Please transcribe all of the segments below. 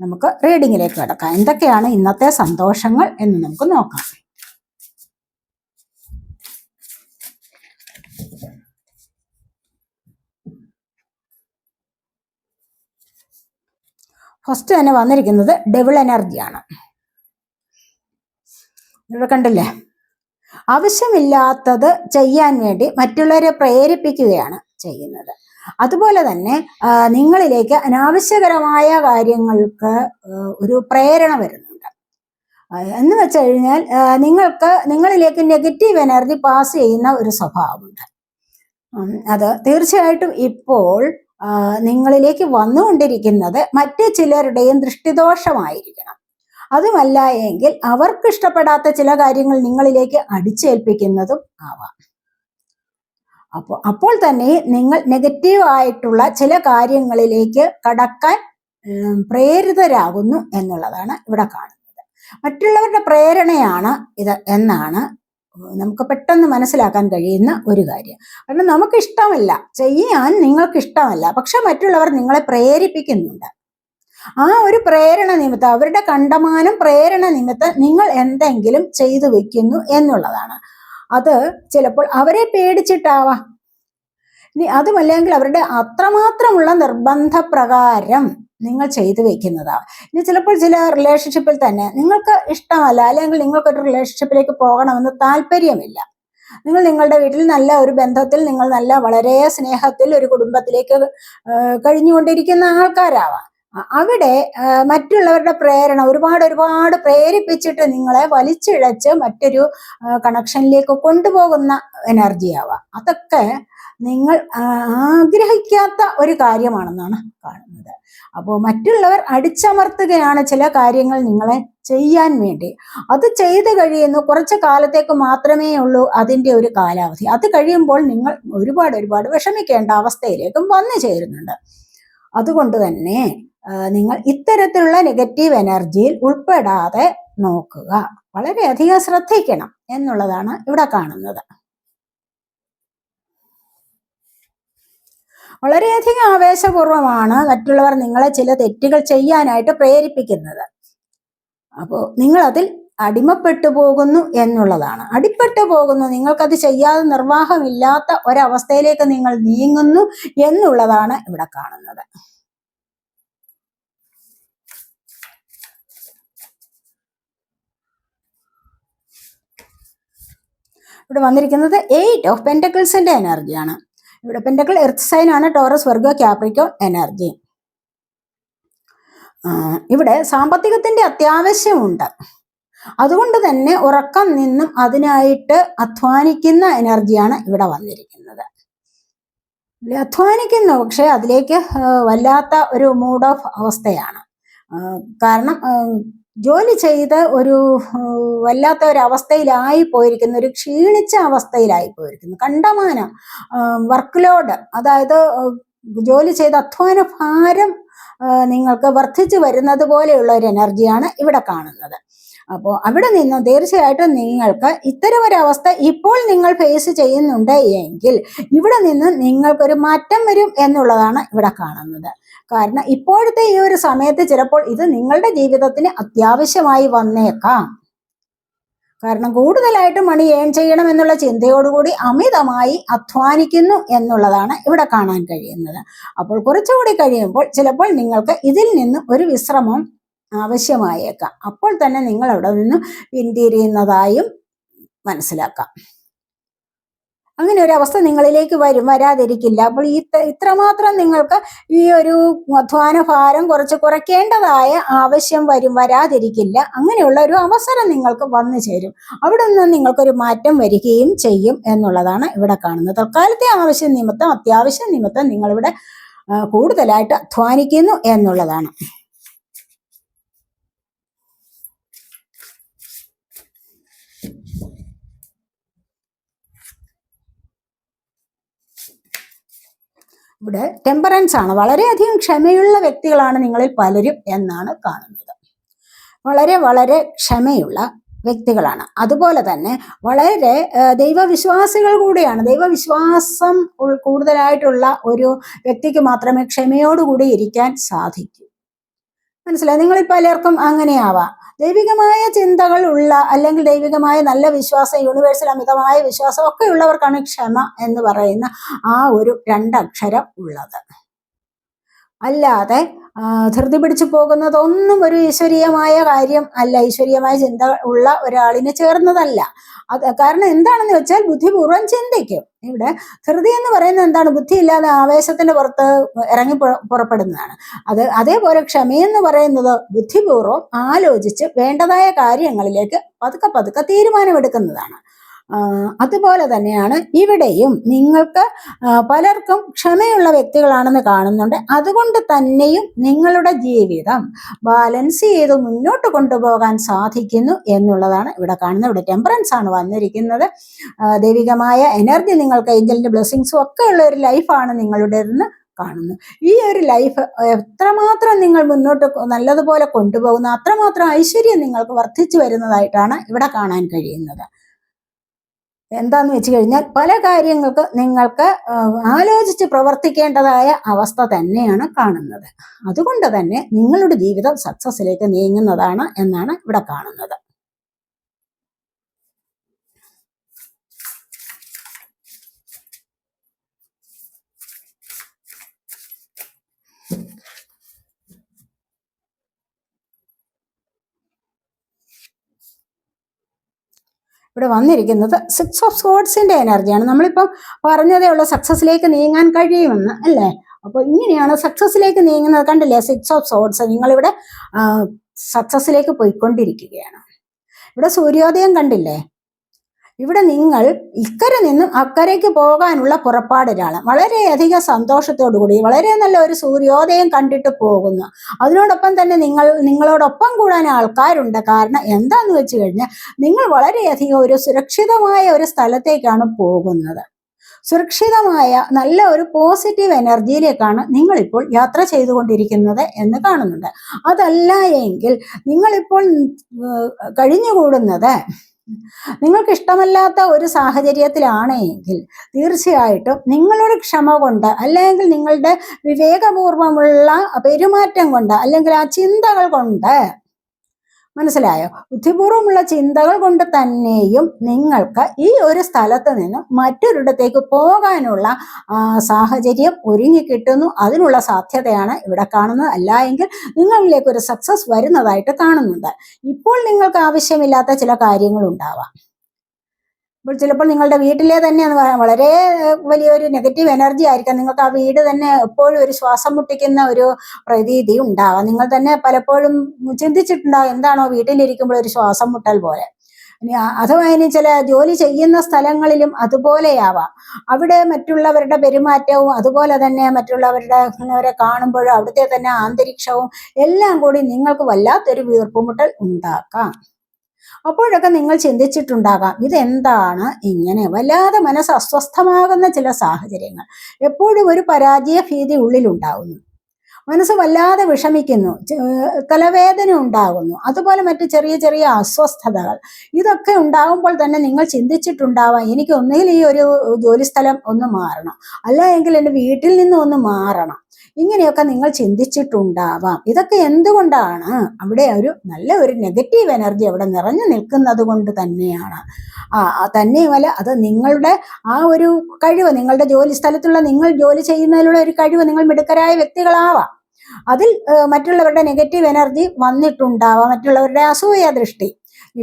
നമുക്ക് റീഡിങ്ങിലേക്ക് കിടക്കാം. എന്തൊക്കെയാണ് ഇന്നത്തെ സന്തോഷങ്ങൾ എന്ന് നമുക്ക് നോക്കാം. ഫസ്റ്റ് തന്നെ വന്നിരിക്കുന്നത് ഡെവിൾ എനർജിയാണ് ഇവിടെ കണ്ടില്ലേ? ആവശ്യമില്ലാത്തത് ചെയ്യാൻ വേണ്ടി മറ്റുള്ളവരെ പ്രേരിപ്പിക്കുകയാണ് ചെയ്യുന്നത്. അതുപോലെ തന്നെ നിങ്ങളിലേക്ക് അനാവശ്യകരമായ കാര്യങ്ങൾക്ക് ഒരു പ്രേരണ വരുന്നുണ്ട്. എന്ന് വെച്ച് കഴിഞ്ഞാൽ നിങ്ങൾക്ക് നിങ്ങളിലേക്ക് നെഗറ്റീവ് എനർജി പാസ് ചെയ്യുന്ന ഒരു സ്വഭാവമുണ്ട്. അത് തീർച്ചയായിട്ടും ഇപ്പോൾ നിങ്ങളിലേക്ക് വന്നുകൊണ്ടിരിക്കുന്നത് മറ്റു ചിലരുടെയും ദൃഷ്ടിദോഷമായിരിക്കണം. അതുമല്ല എങ്കിൽ അവർക്ക് ഇഷ്ടപ്പെടാത്ത ചില കാര്യങ്ങൾ നിങ്ങളിലേക്ക് അടിച്ചേൽപ്പിക്കുന്നതും ആവാം. അപ്പോൾ അപ്പോൾ തന്നെ നിങ്ങൾ നെഗറ്റീവ് ആയിട്ടുള്ള ചില കാര്യങ്ങളിലേക്ക് കടക്കാൻ പ്രേരിതരാകുന്നു എന്നുള്ളതാണ് ഇവിടെ കാണുന്നത്. മറ്റുള്ളവരുടെ പ്രേരണയാണ് ഇത് എന്നാണ് നമുക്ക് പെട്ടെന്ന് മനസ്സിലാക്കാൻ കഴിയുന്ന ഒരു കാര്യം. കാരണം നമുക്ക് ഇഷ്ടമല്ല ചെയ്യാൻ നിങ്ങൾക്ക് ഇഷ്ടമല്ല പക്ഷെ മറ്റുള്ളവർ നിങ്ങളെ പ്രേരിപ്പിക്കുന്നുണ്ട്. ആ ഒരു പ്രേരണ നിമിത്തം അവരുടെ കണ്ടമാനം പ്രേരണ നിമിത്തം നിങ്ങൾ എന്തെങ്കിലും ചെയ്തു വെക്കുന്നു എന്നുള്ളതാണ്. അത് ചിലപ്പോൾ അവരെ പേടിച്ചിട്ടാവാം. ഇനി അതുമല്ലെങ്കിൽ അവരുടെ അത്രമാത്രമുള്ള നിർബന്ധ പ്രകാരം നിങ്ങൾ ചെയ്തു വെക്കുന്നതാ. ഇനി ചിലപ്പോൾ ചില റിലേഷൻഷിപ്പിൽ തന്നെ നിങ്ങൾക്ക് ഇഷ്ടമല്ല അല്ലെങ്കിൽ നിങ്ങൾക്കൊരു റിലേഷൻഷിപ്പിലേക്ക് പോകണമെന്ന് താല്പര്യമില്ല. നിങ്ങൾ നിങ്ങളുടെ വീട്ടിൽ നല്ല ഒരു ബന്ധത്തിൽ നിങ്ങൾ നല്ല വളരെ സ്നേഹത്തിൽ ഒരു കുടുംബത്തിലേക്ക് കഴിഞ്ഞുകൊണ്ടിരിക്കുന്ന ആൾക്കാരാവാം. അവിടെ മറ്റുള്ളവരുടെ പ്രേരണ ഒരുപാട് ഒരുപാട് പ്രേരിപ്പിച്ചിട്ട് നിങ്ങളെ വലിച്ചിഴച്ച് മറ്റൊരു കണക്ഷനിലേക്ക് കൊണ്ടുപോകുന്ന എനർജി ആവാം. അതൊക്കെ നിങ്ങൾ ആഗ്രഹിക്കാത്ത ഒരു കാര്യമാണെന്നാണ് കാണുന്നത്. അപ്പോൾ മറ്റുള്ളവർ അടിച്ചമർത്തുകയാണ് ചില കാര്യങ്ങൾ നിങ്ങളെ ചെയ്യാൻ വേണ്ടി. അത് ചെയ്തു കഴിയുന്നു കുറച്ച് കാലത്തേക്ക് മാത്രമേ ഉള്ളൂ അതിന്റെ ഒരു കാലാവധി. അത് കഴിയുമ്പോൾ നിങ്ങൾ ഒരുപാട് ഒരുപാട് വിഷമിക്കേണ്ട അവസ്ഥയിലേക്കും വന്നു ചേരുന്നുണ്ട്. അതുകൊണ്ട് തന്നെ നിങ്ങൾ ഇത്തരത്തിലുള്ള നെഗറ്റീവ് എനർജിയിൽ ഉൾപ്പെടാതെ നോക്കുക. വളരെയധികം ശ്രദ്ധിക്കണം എന്നുള്ളതാണ് ഇവിടെ കാണുന്നത്. വളരെയധികം ആവേശപൂർവമാണ് മറ്റുള്ളവർ നിങ്ങളെ ചില തെറ്റുകൾ ചെയ്യാനായിട്ട് പ്രേരിപ്പിക്കുന്നത്. അപ്പോൾ നിങ്ങൾ അതിൽ അടിമപ്പെട്ടു പോകുന്നു എന്നുള്ളതാണ്. അടിപ്പെട്ടു പോകുന്നു നിങ്ങൾക്കത് ചെയ്യാതെ നിർവാഹമില്ലാത്ത ഒരവസ്ഥയിലേക്ക് നിങ്ങൾ നീങ്ങുന്നു എന്നുള്ളതാണ് ഇവിടെ കാണുന്നത്. ഇവിടെ വന്നിരിക്കുന്നത് എയ്റ്റ് ഓഫ് പെന്റക്കിൾസിന്റെ എനർജിയാണ് ഇവിടെ പെന്റക്കിൾ എർത്ത് സൈൻ ആണ് ടോറസ് വർഗോ ക്യാപ്രിക്കോ എനർജി ഇവിടെ സാമ്പത്തികത്തിന്റെ അത്യാവശ്യമുണ്ട്. അതുകൊണ്ട് തന്നെ ഉറക്കം നിന്നും അതിനായിട്ട് അധ്വാനിക്കുന്ന എനർജിയാണ് ഇവിടെ വന്നിരിക്കുന്നത്. അധ്വാനിക്കുന്നു പക്ഷെ അതിലേക്ക് വല്ലാത്ത ഒരു മൂഡ് ഓഫ് അവസ്ഥയാണ്. കാരണം ജോലി ചെയ്ത് ഒരു വല്ലാത്ത ഒരു അവസ്ഥയിലായി പോയിരിക്കുന്നു. ഒരു ക്ഷീണിച്ച അവസ്ഥയിലായി പോയിരിക്കുന്നു. കണ്ടമാനം വർക്ക് ലോഡ് അതായത് ജോലി ചെയ്ത അധ്വാന ഭാരം നിങ്ങൾക്ക് വർദ്ധിച്ചു വരുന്നത് പോലെയുള്ള ഒരു എനർജിയാണ് ഇവിടെ കാണുന്നത്. അപ്പോൾ അവിടെ നിന്ന് തീർച്ചയായിട്ടും നിങ്ങൾക്ക് ഇത്തരം ഒരു അവസ്ഥ ഇപ്പോൾ നിങ്ങൾ ഫേസ് ചെയ്യുന്നുണ്ട് എങ്കിൽ ഇവിടെ നിന്ന് നിങ്ങൾക്കൊരു മാറ്റം വരും എന്നുള്ളതാണ് ഇവിടെ കാണുന്നത്. കാരണം ഇപ്പോഴത്തെ ഈ ഒരു സമയത്ത് ചിലപ്പോൾ ഇത് നിങ്ങളുടെ ജീവിതത്തിന് അത്യാവശ്യമായി വന്നേക്കാം. കാരണം കൂടുതലായിട്ട് മണി ഏൺ ചെയ്യണം എന്നുള്ള ചിന്തയോടുകൂടി അമിതമായി അധ്വാനിക്കുന്നു എന്നുള്ളതാണ് ഇവിടെ കാണാൻ കഴിയുന്നത്. അപ്പോൾ കുറച്ചുകൂടി കഴിയുമ്പോൾ ചിലപ്പോൾ നിങ്ങൾക്ക് ഇതിൽ നിന്ന് ഒരു വിശ്രമം ആവശ്യമായേക്കാം. അപ്പോൾ തന്നെ നിങ്ങൾ അവിടെ നിന്ന് പിന്തിരിയുന്നതായും മനസ്സിലാക്കാം. അങ്ങനെ ഒരു അവസ്ഥ നിങ്ങളിലേക്ക് വരും വരാതിരിക്കില്ല. അപ്പോൾ ഈ ഇത്ര- ഇത്രമാത്രം നിങ്ങൾക്ക് ഈ ഒരു അധ്വാന ഭാരം കുറച്ച് കുറയ്ക്കേണ്ടതായ ആവശ്യം വരും വരാതിരിക്കില്ല. അങ്ങനെയുള്ള ഒരു അവസരം നിങ്ങൾക്ക് വന്നു ചേരും. അവിടെ നിന്ന് നിങ്ങൾക്കൊരു മാറ്റം വരികയും ചെയ്യും എന്നുള്ളതാണ് ഇവിടെ കാണുന്നത്. തൽക്കാലത്തെ ആവശ്യം നിമിത്തം അത്യാവശ്യം നിമിത്തം നിങ്ങളിവിടെ കൂടുതലായിട്ട് അധ്വാനിക്കുന്നു എന്നുള്ളതാണ്. ഇവിടെ ടെമ്പറൻസ് ആണ്. വളരെയധികം ക്ഷമയുള്ള വ്യക്തികളാണ് നിങ്ങളിൽ പലരും എന്നാണ് കാണുന്നത്. വളരെ വളരെ ക്ഷമയുള്ള വ്യക്തികളാണ്. അതുപോലെ തന്നെ വളരെ ദൈവവിശ്വാസികൾ കൂടിയാണ്. ദൈവവിശ്വാസം കൂടുതലായിട്ടുള്ള ഒരു വ്യക്തിക്ക് മാത്രമേ ക്ഷമയോടുകൂടി ഇരിക്കാൻ സാധിക്കൂ. മനസ്സിലായി? നിങ്ങളിൽ പലർക്കും അങ്ങനെയാവാം. ദൈവികമായ ചിന്തകൾ ഉള്ള അല്ലെങ്കിൽ ദൈവികമായ നല്ല വിശ്വാസം യൂണിവേഴ്സൽ അമിതമായ വിശ്വാസം ഒക്കെ ഉള്ളവർക്കാണ് ക്ഷമ എന്ന് പറയുന്ന ആ ഒരു രണ്ടക്ഷരം ഉള്ളത്. അല്ലാതെ ധൃതി പിടിച്ചു പോകുന്നതൊന്നും ഒരു ഈശ്വരീയമായ കാര്യം അല്ല. ഈശ്വരീയമായ ചിന്ത ഉള്ള ഒരാളിന് ചേർന്നതല്ല. അത് കാരണം എന്താണെന്ന് വെച്ചാൽ ബുദ്ധിപൂർവം ചിന്തിക്കും. ഇവിടെ ധൃതി എന്ന് പറയുന്നത് എന്താണ്? ബുദ്ധിയില്ലാതെ ആവേശത്തിന്റെ പുറത്ത് ഇറങ്ങി പുറപ്പെടുന്നതാണ്. അത് അതേപോലെ ക്ഷമയെന്ന് പറയുന്നത് ബുദ്ധിപൂർവം ആലോചിച്ച് വേണ്ടതായ കാര്യങ്ങളിലേക്ക് പതുക്കെ പതുക്കെ തീരുമാനമെടുക്കുന്നതാണ്. അതുപോലെ തന്നെയാണ് ഇവിടെയും നിങ്ങൾക്ക് പലർക്കും ക്ഷമയുള്ള വ്യക്തികളാണെന്ന് കാണുന്നുണ്ട്. അതുകൊണ്ട് തന്നെയും നിങ്ങളുടെ ജീവിതം ബാലൻസ് ചെയ്ത് മുന്നോട്ട് കൊണ്ടുപോകാൻ സാധിക്കുന്നു എന്നുള്ളതാണ് ഇവിടെ കാണുന്നത്. ഇവിടെ ടെമ്പറൻസ് ആണ് വന്നിരിക്കുന്നത്. ദൈവികമായ എനർജി നിങ്ങൾക്ക് ഏഞ്ചലിന്റെ ബ്ലെസ്സിങ്സും ഒക്കെ ഉള്ള ഒരു ലൈഫാണ് നിങ്ങളുടേതെന്ന് കാണുന്നു. ഈ ഒരു ലൈഫ് എത്രമാത്രം നിങ്ങൾ മുന്നോട്ട് നല്ലതുപോലെ കൊണ്ടുപോകുന്ന അത്രമാത്രം ഐശ്വര്യം നിങ്ങൾക്ക് വർദ്ധിച്ചു വരുന്നതായിട്ടാണ് ഇവിടെ കാണാൻ കഴിയുന്നത്. എന്താന്ന് വെച്ച് കഴിഞ്ഞാൽ പല കാര്യങ്ങൾക്ക് നിങ്ങൾക്ക് ആലോചിച്ച് പ്രവർത്തിക്കേണ്ടതായ അവസ്ഥ തന്നെയാണ് കാണുന്നത്. അതുകൊണ്ട് തന്നെ നിങ്ങളുടെ ജീവിതം സക്സസ്സിലേക്ക് നീങ്ങുന്നതാണ് എന്നാണ് ഇവിടെ കാണുന്നത്. ഇവിടെ വന്നിരിക്കുന്നത് സിക്സ് ഓഫ് സ്പോർട്സിന്റെ എനർജിയാണ് നമ്മളിപ്പം പറഞ്ഞതേ ഉള്ളൂ സക്സസ്സിലേക്ക് നീങ്ങാൻ കഴിയുമെന്ന് അല്ലേ? അപ്പോൾ ഇങ്ങനെയാണ് സക്സസ്സിലേക്ക് നീങ്ങുന്നത്. കണ്ടില്ലേ? സിക്സ് ഓഫ് സോട്സ് നിങ്ങളിവിടെ സക്സസ്സിലേക്ക് പോയിക്കൊണ്ടിരിക്കുകയാണ്. ഇവിടെ സൂര്യോദയം കണ്ടില്ലേ? ഇവിടെ നിങ്ങൾ ഇക്കരെ നിന്നും അക്കരയ്ക്ക് പോകാനുള്ള പുറപ്പാടിലാണ് വളരെയധികം സന്തോഷത്തോടു കൂടി വളരെ നല്ല ഒരു സൂര്യോദയം കണ്ടിട്ട് പോകുന്നു. അതിനോടൊപ്പം തന്നെ നിങ്ങൾ നിങ്ങളോടൊപ്പം കൂടാൻ ആൾക്കാരുണ്ട്. കാരണം എന്താന്ന് വെച്ച് കഴിഞ്ഞാൽ നിങ്ങൾ വളരെയധികം ഒരു സുരക്ഷിതമായ ഒരു സ്ഥലത്തേക്കാണ് പോകുന്നത്. സുരക്ഷിതമായ നല്ല ഒരു പോസിറ്റീവ് എനർജിയിലേക്കാണ് നിങ്ങളിപ്പോൾ യാത്ര ചെയ്തുകൊണ്ടിരിക്കുന്നത് എന്ന് കാണുന്നുണ്ട്. അതല്ല എങ്കിൽ നിങ്ങളിപ്പോൾ കഴിഞ്ഞുകൂടുന്നത് നിങ്ങൾക്ക് ഇഷ്ടമല്ലാത്ത ഒരു സാഹചര്യത്തിലാണെങ്കിൽ തീർച്ചയായിട്ടും നിങ്ങളുടെ ക്ഷമ കൊണ്ട് അല്ലെങ്കിൽ നിങ്ങളുടെ വിവേകപൂർവമുള്ള പെരുമാറ്റം കൊണ്ട് അല്ലെങ്കിൽ ആ ചിന്തകൾ കൊണ്ട് മനസ്സിലായോ? ബുദ്ധിപൂർവമുള്ള ചിന്തകൾ കൊണ്ട് തന്നെയും നിങ്ങൾക്ക് ഈ ഒരു സ്ഥലത്ത് നിന്ന് മറ്റൊരിടത്തേക്ക് പോകാനുള്ള സാഹചര്യം ഒരുങ്ങി കിട്ടുന്നു. അതിനുള്ള സാധ്യതയാണ് ഇവിടെ കാണുന്നത്. അല്ല എങ്കിൽ നിങ്ങളിലേക്ക് ഒരു സക്സസ് വരുന്നതായിട്ട് കാണുന്നുണ്ട്. ഇപ്പോൾ നിങ്ങൾക്ക് ആവശ്യമില്ലാത്ത ചില കാര്യങ്ങൾ ഉണ്ടാവാം. ഇപ്പോൾ ചിലപ്പോൾ നിങ്ങളുടെ വീട്ടിലെ തന്നെ വളരെ വലിയൊരു നെഗറ്റീവ് എനർജി ആയിരിക്കാം. നിങ്ങൾക്ക് ആ വീട് തന്നെ എപ്പോഴും ഒരു ശ്വാസം മുട്ടിക്കുന്ന ഒരു പ്രതീതി ഉണ്ടാകാം നിങ്ങൾ തന്നെ പലപ്പോഴും ചിന്തിച്ചിട്ടുണ്ടാകും എന്താണോ വീട്ടിലിരിക്കുമ്പോൾ ഒരു ശ്വാസം മുട്ടൽ പോലെ. അഥവാ ഇനി ചില ജോലി ചെയ്യുന്ന സ്ഥലങ്ങളിലും അതുപോലെയാവാം. അവിടെ മറ്റുള്ളവരുടെ പെരുമാറ്റവും അതുപോലെ തന്നെ മറ്റുള്ളവരുടെ അവരെ കാണുമ്പോഴും അവിടുത്തെ തന്നെ അന്തരീക്ഷവും എല്ലാം കൂടി നിങ്ങൾക്ക് വല്ലാത്തൊരു വീർപ്പുമുട്ടൽ ഉണ്ടാക്കാം. അപ്പോഴൊക്കെ നിങ്ങൾ ചിന്തിച്ചിട്ടുണ്ടാകാം ഇതെന്താണ്? ഇങ്ങനെ വല്ലാതെ മനസ്സ് അസ്വസ്ഥമാകുന്ന ചില സാഹചര്യങ്ങൾ. എപ്പോഴും ഒരു പരാജയ ഭീതി ഉള്ളിലുണ്ടാകുന്നു മനസ്സ് വല്ലാതെ വിഷമിക്കുന്നു തലവേദന ഉണ്ടാകുന്നു അതുപോലെ മറ്റു ചെറിയ ചെറിയ അസ്വസ്ഥതകൾ. ഇതൊക്കെ ഉണ്ടാകുമ്പോൾ തന്നെ നിങ്ങൾ ചിന്തിച്ചിട്ടുണ്ടാവാം എനിക്ക് ഒന്നുകിൽ ഈ ഒരു ജോലിസ്ഥലം ഒന്ന് മാറണം അല്ല എങ്കിൽ എന്റെ വീട്ടിൽ നിന്ന് ഒന്ന് മാറണം. ഇങ്ങനെയൊക്കെ നിങ്ങൾ ചിന്തിച്ചിട്ടുണ്ടാവാം. ഇതൊക്കെ എന്തുകൊണ്ടാണ്? അവിടെ ഒരു നല്ല ഒരു നെഗറ്റീവ് എനർജി അവിടെ നിറഞ്ഞു നിൽക്കുന്നത് കൊണ്ട് തന്നെയാണ്. ആ തന്നെയുമല്ല അത് നിങ്ങളുടെ ആ ഒരു കഴിവ് നിങ്ങളുടെ ജോലി സ്ഥലത്തുള്ള നിങ്ങൾ ജോലി ചെയ്യുന്നതിലുള്ള ഒരു കഴിവ് നിങ്ങൾ മിടുക്കരായ വ്യക്തികളാവാം. അതിൽ മറ്റുള്ളവരുടെ നെഗറ്റീവ് എനർജി വന്നിട്ടുണ്ടാവാം മറ്റുള്ളവരുടെ അസൂയ ദൃഷ്ടി.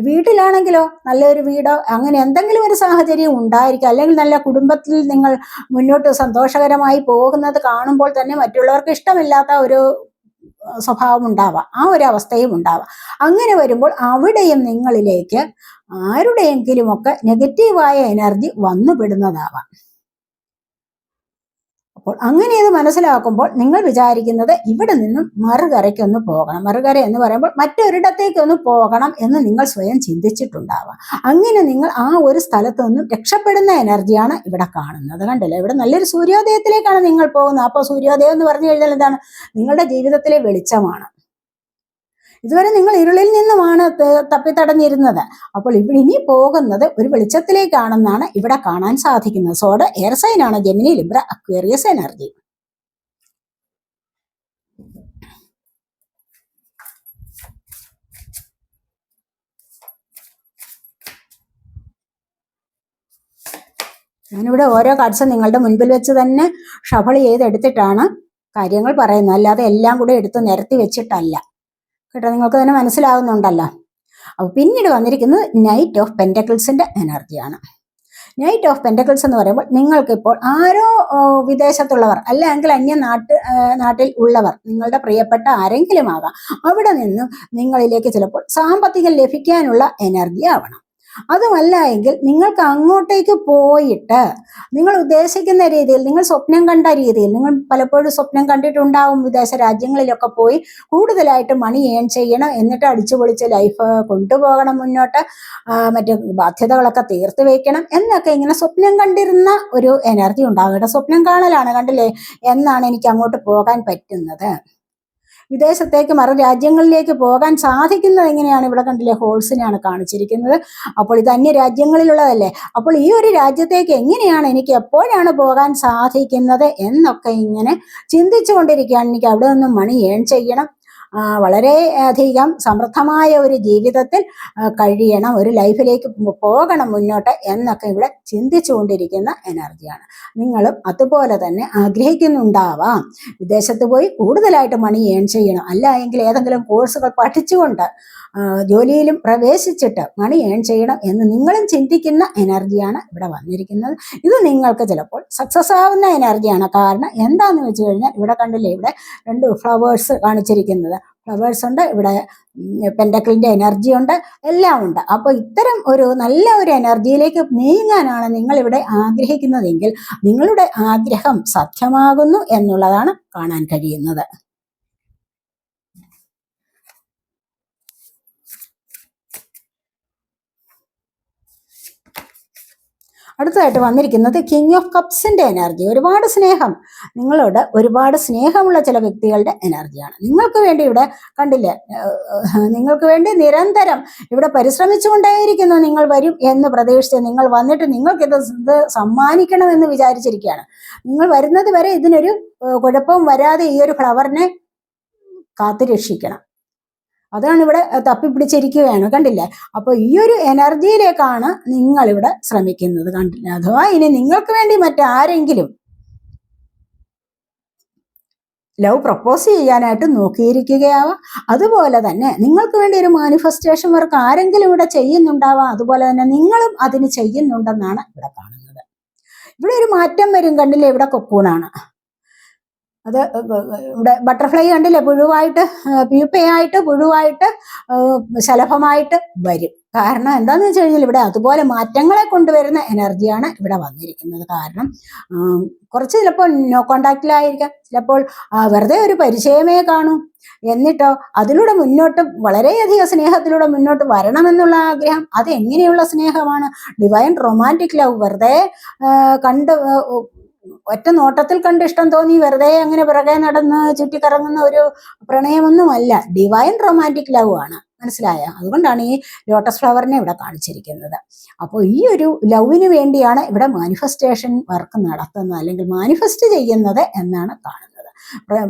വീട്ടിലാണെങ്കിലോ നല്ലൊരു വീടോ അങ്ങനെ എന്തെങ്കിലും ഒരു സാഹചര്യം ഉണ്ടായിരിക്കും. അല്ലെങ്കിൽ നല്ല കുടുംബത്തിൽ നിങ്ങൾ മുന്നോട്ട് സന്തോഷകരമായി പോകുന്നത് കാണുമ്പോൾ തന്നെ മറ്റുള്ളവർക്ക് ഇഷ്ടമില്ലാത്ത ഒരു സ്വഭാവം ഉണ്ടാവാം. ആ ഒരു അവസ്ഥയും ഉണ്ടാവാം. അങ്ങനെ വരുമ്പോൾ അവിടെയും നിങ്ങളിലേക്ക് ആരുടെയെങ്കിലുമൊക്കെ നെഗറ്റീവായ എനർജി വന്നുപെടുന്നതാവാം അപ്പോൾ അങ്ങനെ ഇത് മനസ്സിലാക്കുമ്പോൾ നിങ്ങൾ വിചാരിക്കുന്നത് ഇവിടെ നിന്നും മറുകരയ്ക്കൊന്ന് പോകണം. മറുകര എന്ന് പറയുമ്പോൾ മറ്റൊരിടത്തേക്കൊന്ന് പോകണം എന്ന് നിങ്ങൾ സ്വയം ചിന്തിച്ചിട്ടുണ്ടാവാം. അങ്ങനെ നിങ്ങൾ ആ ഒരു സ്ഥലത്ത് നിന്നും രക്ഷപ്പെടുന്ന എനർജിയാണ് ഇവിടെ കാണുന്നത്. കണ്ടില്ലേ? ഇവിടെ നല്ലൊരു സൂര്യോദയത്തിലേക്കാണ് നിങ്ങൾ പോകുന്നത്. അപ്പോൾ സൂര്യോദയം എന്ന് പറഞ്ഞു കഴിഞ്ഞാൽ എന്താണ്? നിങ്ങളുടെ ജീവിതത്തിലെ വെളിച്ചമാണ്. ഇതുവരെ നിങ്ങൾ ഇരുളിൽ നിന്നുമാണ് തപ്പിത്തടഞ്ഞിരുന്നത്. അപ്പോൾ ഇവിടെ ഇനി പോകുന്നത് ഒരു വെളിച്ചത്തിലേക്കാണെന്നാണ് ഇവിടെ കാണാൻ സാധിക്കുന്നത്. സോഡ് എയർ സൈൻ ആണ്. ജെമിനി ലിബ്ര അക്വേറിയസ് എനർജി ഞാനിവിടെ ഓരോ കാർഡ്സും നിങ്ങളുടെ മുൻപിൽ വെച്ച് തന്നെ ഷഫൾ ചെയ്തെടുത്തിട്ടാണ് കാര്യങ്ങൾ പറയുന്നത്. അല്ലാതെ എല്ലാം കൂടെ എടുത്ത് നിരത്തി വെച്ചിട്ടല്ല. കേട്ടോ? നിങ്ങൾക്ക് തന്നെ മനസ്സിലാകുന്നുണ്ടല്ലോ അപ്പോൾ പിന്നീട് വന്നിരിക്കുന്നത് നൈറ്റ് ഓഫ് പെന്റക്കിൾസിന്റെ എനർജിയാണ് നൈറ്റ് ഓഫ് പെന്റക്കിൾസ് എന്ന് പറയുമ്പോൾ നിങ്ങൾക്കിപ്പോൾ ആരോ വിദേശത്തുള്ളവർ അല്ലെങ്കിൽ അന്യ നാട്ട് നാട്ടിൽ ഉള്ളവർ നിങ്ങളുടെ പ്രിയപ്പെട്ട ആരെങ്കിലും ആകാം അവിടെ നിന്നും നിങ്ങളിലേക്ക് ചിലപ്പോൾ സാമ്പത്തികം ലഭിക്കാനുള്ള എനർജി ആവണം. അതുമല്ല എങ്കിൽ നിങ്ങൾക്ക് അങ്ങോട്ടേക്ക് പോയിട്ട് നിങ്ങൾ ഉദ്ദേശിക്കുന്ന രീതിയിൽ നിങ്ങൾ സ്വപ്നം കണ്ട രീതിയിൽ നിങ്ങൾ പലപ്പോഴും സ്വപ്നം കണ്ടിട്ടുണ്ടാവും വിദേശ രാജ്യങ്ങളിലൊക്കെ പോയി കൂടുതലായിട്ട് മണി ഏൺ ചെയ്യണം എന്നിട്ട് അടിച്ചു പൊളിച്ച് ലൈഫ് കൊണ്ടുപോകണം മുന്നോട്ട് മറ്റു ബാധ്യതകളൊക്കെ തീർത്ത് വയ്ക്കണം എന്നൊക്കെ ഇങ്ങനെ സ്വപ്നം കണ്ടിരുന്ന ഒരു എനർജി ഉണ്ടാകട്ടെ സ്വപ്നം കാണലാണ് കണ്ടില്ലേ? എന്നാണ് എനിക്ക് അങ്ങോട്ട് പോകാൻ പറ്റുന്നത്. വിദേശത്തേക്ക് മറു രാജ്യങ്ങളിലേക്ക് പോകാൻ സാധിക്കുന്നത് എങ്ങനെയാണ്? ഇവിടെ കണ്ടില്ലേ ഹോൾസിനെയാണ് കാണിച്ചിരിക്കുന്നത്. അപ്പോൾ ഇത് അന്യ രാജ്യങ്ങളിലുള്ളതല്ലേ അപ്പോൾ ഈ ഒരു രാജ്യത്തേക്ക് എങ്ങനെയാണ് എനിക്ക് എപ്പോഴാണ് പോകാൻ സാധിക്കുന്നത് എന്നൊക്കെ ഇങ്ങനെ ചിന്തിച്ചുകൊണ്ടിരിക്കുകയാണ് എനിക്ക് അവിടെ നിന്നും മണി ഏൺ ചെയ്യണം. വളരെ അധികം സമൃദ്ധമായ ഒരു ജീവിതത്തിൽ കഴിയണം ഒരു ലൈഫിലേക്ക് പോകണം മുന്നോട്ട് എന്നൊക്കെ ഇവിടെ ചിന്തിച്ചുകൊണ്ടിരിക്കുന്ന എനർജിയാണ് നിങ്ങളും അതുപോലെ തന്നെ ആഗ്രഹിക്കുന്നുണ്ടാവാം. വിദേശത്ത് പോയി കൂടുതലായിട്ട് മണി ഏൺ ചെയ്യണം. അല്ല എങ്കിൽ ഏതെങ്കിലും കോഴ്സുകൾ പഠിച്ചുകൊണ്ട് ജോലിയിലും പ്രവേശിച്ചിട്ട് മണി ഏൺ ചെയ്യണം എന്ന് നിങ്ങളും ചിന്തിക്കുന്ന എനർജിയാണ് ഇവിടെ വന്നിരിക്കുന്നത്. ഇത് നിങ്ങൾക്ക് ചിലപ്പോൾ സക്സസ് ആവുന്ന എനർജിയാണ് കാരണം എന്താണെന്ന് വെച്ച് കഴിഞ്ഞാൽ ഇവിടെ കണ്ടില്ലേ ഇവിടെ രണ്ട് ഫ്ലവേഴ്സ് കാണിച്ചിരിക്കുന്നത്. ഫ്ലവേഴ്സ് ഉണ്ട് ഇവിടെ പെൻഡക്കിളിന്റെ എനർജി ഉണ്ട് എല്ലാം ഉണ്ട്. അപ്പോൾ ഇത്തരം ഒരു നല്ല ഒരു എനർജിയിലേക്ക് നീങ്ങാനാണ് നിങ്ങളിവിടെ ആഗ്രഹിക്കുന്നതെങ്കിൽ നിങ്ങളുടെ ആഗ്രഹം സത്യമാകുന്നു എന്നുള്ളതാണ് കാണാൻ കഴിയുന്നത്. അടുത്തതായിട്ട് വന്നിരിക്കുന്നത് കിങ് ഓഫ് കപ്സിന്റെ എനർജി ഒരുപാട് സ്നേഹം. നിങ്ങളോട് ഒരുപാട് സ്നേഹമുള്ള ചില വ്യക്തികളുടെ എനർജിയാണ് നിങ്ങൾക്ക് വേണ്ടി ഇവിടെ കണ്ടില്ലേ നിങ്ങൾക്ക് വേണ്ടി നിരന്തരം ഇവിടെ പരിശ്രമിച്ചുകൊണ്ടേയിരിക്കുന്നു നിങ്ങൾ വരും എന്ന് പ്രതീക്ഷിച്ച് നിങ്ങൾ വന്നിട്ട് നിങ്ങൾക്ക് ഇത് സമ്മാനിക്കണമെന്ന് വിചാരിച്ചിരിക്കുകയാണ്. നിങ്ങൾ വരുന്നത് വരെ ഇതിനൊരു കുഴപ്പവും വരാതെ ഈ ഒരു ഫ്ലവറിനെ കാത്തു രക്ഷിക്കണം അതാണ് ഇവിടെ തപ്പിപ്പിടിച്ചിരിക്കുകയാണ്. കണ്ടില്ലേ? അപ്പോൾ ഈ ഒരു എനർജിയിലേക്കാണ് നിങ്ങൾ ഇവിടെ ശ്രമിക്കുന്നത്. കണ്ടില്ല? അഥവാ ഇനി നിങ്ങൾക്ക് വേണ്ടി മറ്റാരെങ്കിലും ലവ് പ്രപ്പോസ് ചെയ്യാനായിട്ട് നോക്കിയിരിക്കുകയാവാം. അതുപോലെ തന്നെ നിങ്ങൾക്ക് വേണ്ടി ഒരു മാനിഫെസ്റ്റേഷൻ വർക്ക് ആരെങ്കിലും ഇവിടെ ചെയ്യുന്നുണ്ടാവാം. അതുപോലെ തന്നെ നിങ്ങളും അതിന് ചെയ്യുന്നുണ്ടെന്നാണ് ഇവിടെ കാണുന്നത്. ഇവിടെ ഒരു മാറ്റം വരും. കണ്ടില്ലേ? ഇവിടെ കൊക്കൂണാണ് അത് ഇവിടെ ബട്ടർഫ്ലൈ കണ്ടില്ലേ? പുഴുവായിട്ട് പ്യൂപ്പയായിട്ട് പുഴുവായിട്ട് ശലഭമായിട്ട് വരും. കാരണം എന്താണെന്ന് വെച്ച് കഴിഞ്ഞാൽ ഇവിടെ അതുപോലെ മാറ്റങ്ങളെ കൊണ്ടുവരുന്ന എനർജിയാണ് ഇവിടെ വന്നിരിക്കുന്നത്. കാരണം കുറച്ച് ചിലപ്പോൾ നോ കോണ്ടാക്റ്റിലായിരിക്കാം ചിലപ്പോൾ വെറുതെ ഒരു പരിചയമേ കാണൂ. എന്നിട്ടോ അതിലൂടെ മുന്നോട്ട് വളരെയധികം സ്നേഹത്തിലൂടെ മുന്നോട്ട് വരണമെന്നുള്ള ആഗ്രഹം അത് എങ്ങനെയുള്ള സ്നേഹമാണ്? ഡിവൈൻ റൊമാന്റിക് ലവ് വെറുതെ കണ്ട് ഒറ്റ നോട്ടത്തിൽ കണ്ട് ഇഷ്ടം തോന്നി വെറുതെ അങ്ങനെ പിറകെ നടന്ന് ചുറ്റിക്കറങ്ങുന്ന ഒരു പ്രണയമൊന്നുമല്ല. ഡിവൈൻ റൊമാന്റിക് ലവ് ആണ്. മനസ്സിലായ? അതുകൊണ്ടാണ് ഈ ലോട്ടസ് ഫ്ലവറിനെ ഇവിടെ കാണിച്ചിരിക്കുന്നത്. അപ്പോൾ ഈ ഒരു ലവിന് വേണ്ടിയാണ് ഇവിടെ മാനിഫെസ്റ്റേഷൻ വർക്ക് നടത്തുന്നത് അല്ലെങ്കിൽ മാനിഫെസ്റ്റ് ചെയ്യുന്നത് എന്നാണ് കാണുന്നത്.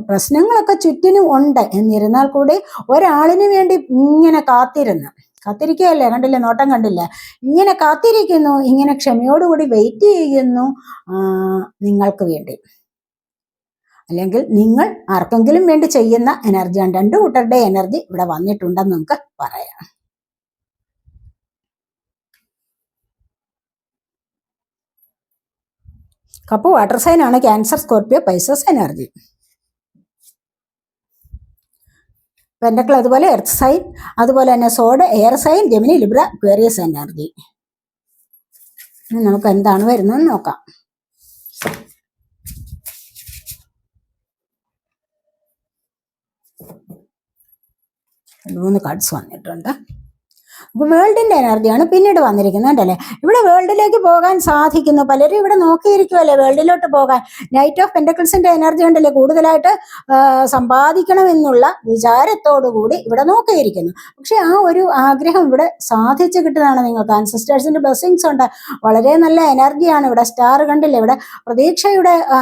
പ്രശ്നങ്ങളൊക്കെ ചുറ്റിനും ഉണ്ട്. എന്നിരുന്നാൽ കൂടി ഒരാളിന് വേണ്ടി ഇങ്ങനെ കാത്തിരുന്ന് കാത്തിരിക്കുകയല്ലേ കണ്ടില്ലേ? നോട്ടം കണ്ടില്ല? ഇങ്ങനെ കാത്തിരിക്കുന്നു ഇങ്ങനെ ക്ഷമയോടുകൂടി വെയിറ്റ് ചെയ്യുന്നു നിങ്ങൾക്ക് വേണ്ടി. അല്ലെങ്കിൽ നിങ്ങൾ ആർക്കെങ്കിലും വേണ്ടി ചെയ്യുന്ന എനർജിയാണ് രണ്ടു കൂട്ടരുടെ എനർജി ഇവിടെ വന്നിട്ടുണ്ടെന്ന് നമുക്ക് പറയാം. കപ്പ് വാട്ടർ സൈൻ ആണ്. Cancer Scorpio Pisces energy pentacle അതുപോലെ എർത്ത് സൈൻ അതുപോലെ തന്നെ sword air sign Gemini Libra Aquarius energy നമുക്ക് എന്താണ് വരുന്നതെന്ന് നോക്കാം. മൂന്ന് കാർഡ്സ് വന്നിട്ടുണ്ട്. അപ്പോൾ വേൾഡിന്റെ എനർജിയാണ് പിന്നീട് വന്നിരിക്കുന്നത് കണ്ടല്ലേ ഇവിടെ വേൾഡിലേക്ക് പോകാൻ സാധിക്കുന്നു. പലരും ഇവിടെ നോക്കിയിരിക്കുമല്ലേ വേൾഡിലോട്ട് പോകാൻ. നൈറ്റ് ഓഫ് പെൻഡക്കിൾസിന്റെ എനർജി ഉണ്ടല്ലേ? കൂടുതലായിട്ട് സമ്പാദിക്കണം സമ്പാദിക്കണമെന്നുള്ള വിചാരത്തോടു കൂടി ഇവിടെ നോക്കിയിരിക്കുന്നു. പക്ഷെ ആ ഒരു ആഗ്രഹം ഇവിടെ സാധിച്ചു കിട്ടുന്നതാണ് നിങ്ങൾക്ക്. ആൻസിസ്റ്റേഴ്സിന്റെ ബ്ലെസ്സിങ്സ് ഉണ്ട്. വളരെ നല്ല എനർജിയാണ് ഇവിടെ. സ്റ്റാർ കണ്ടില്ല? ഇവിടെ പ്രതീക്ഷയുടെ ആ,